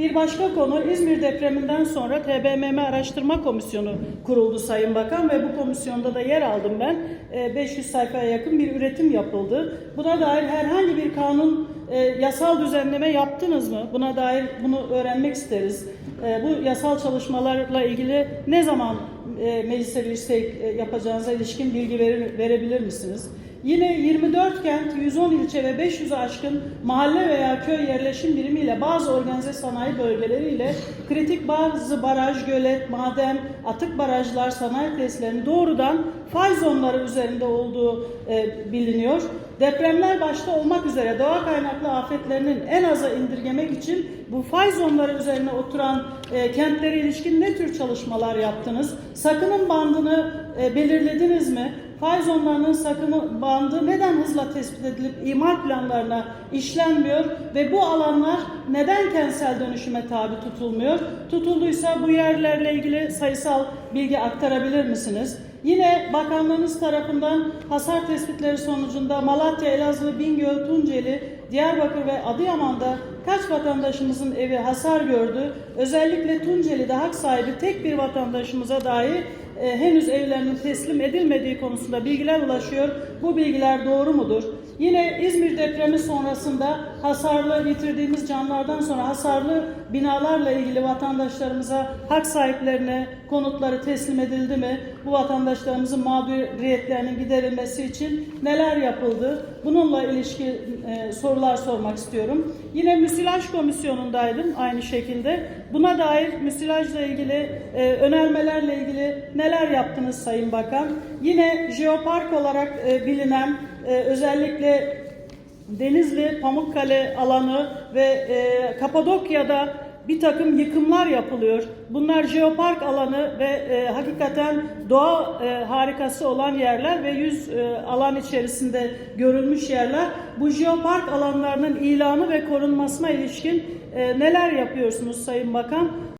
Bir başka konu İzmir depreminden sonra TBMM Araştırma Komisyonu kuruldu Sayın Bakan ve bu komisyonda da yer aldım ben. Ee, 500 sayfaya yakın bir üretim yapıldı. Buna dair herhangi bir kanun e, yasal düzenleme yaptınız mı? Buna dair bunu öğrenmek isteriz. Ee, Bu yasal çalışmalarla ilgili ne zaman e, meclise bir şey e, yapacağınıza ilişkin bilgi verebilir misiniz? Yine 24 kent, 110 ilçe ve 500'ü aşkın mahalle veya köy yerleşim birimiyle bazı organize sanayi bölgeleriyle kritik bazı baraj, gölet, maden, atık barajlar, sanayi tesislerinin doğrudan fay zonları üzerinde olduğu e, biliniyor. Depremler başta olmak üzere doğa kaynaklı afetlerinin en aza indirgemek için bu fay zonları üzerine oturan e, kentlere ilişkin ne tür çalışmalar yaptınız? Sakının bandını e, belirlediniz mi? Fay zonlarının sakını bandı neden hızla tespit edilip imar planlarına işlenmiyor ve bu alanlar neden kentsel dönüşüme tabi tutulmuyor? Tutulduysa bu yerlerle ilgili sayısal bilgi aktarabilir misiniz? Yine bakanlığınız tarafından hasar tespitleri sonucunda Malatya, Elazığ, Bingöl, Tunceli, Diyarbakır ve Adıyaman'da kaç vatandaşımızın evi hasar gördü? Özellikle Tunceli'de hak sahibi tek bir vatandaşımıza dahi e, henüz evlerinin teslim edilmediği konusunda bilgiler ulaşıyor. Bu bilgiler doğru mudur? Yine İzmir depremi sonrasında hasarlı yitirdiğimiz canlardan sonra hasarlı binalarla ilgili vatandaşlarımıza hak sahiplerine konutları teslim edildi mi? Bu vatandaşlarımızın mağduriyetlerinin giderilmesi için neler yapıldı? Bununla ilişki e, sorular sormak istiyorum. Yine müsilaj komisyonundaydım aynı şekilde. Buna dair müsilajla ilgili e, önermelerle ilgili neler yaptınız Sayın Bakan? Yine jeopark olarak e, bilinen e, özellikle Denizli, Pamukkale alanı ve e, Kapadokya'da bir takım yıkımlar yapılıyor. Bunlar jeopark alanı ve e, hakikaten doğa e, harikası olan yerler ve yüz e, alan içerisinde görülmüş yerler. Bu jeopark alanlarının ilanı ve korunmasına ilişkin e, neler yapıyorsunuz Sayın Bakan?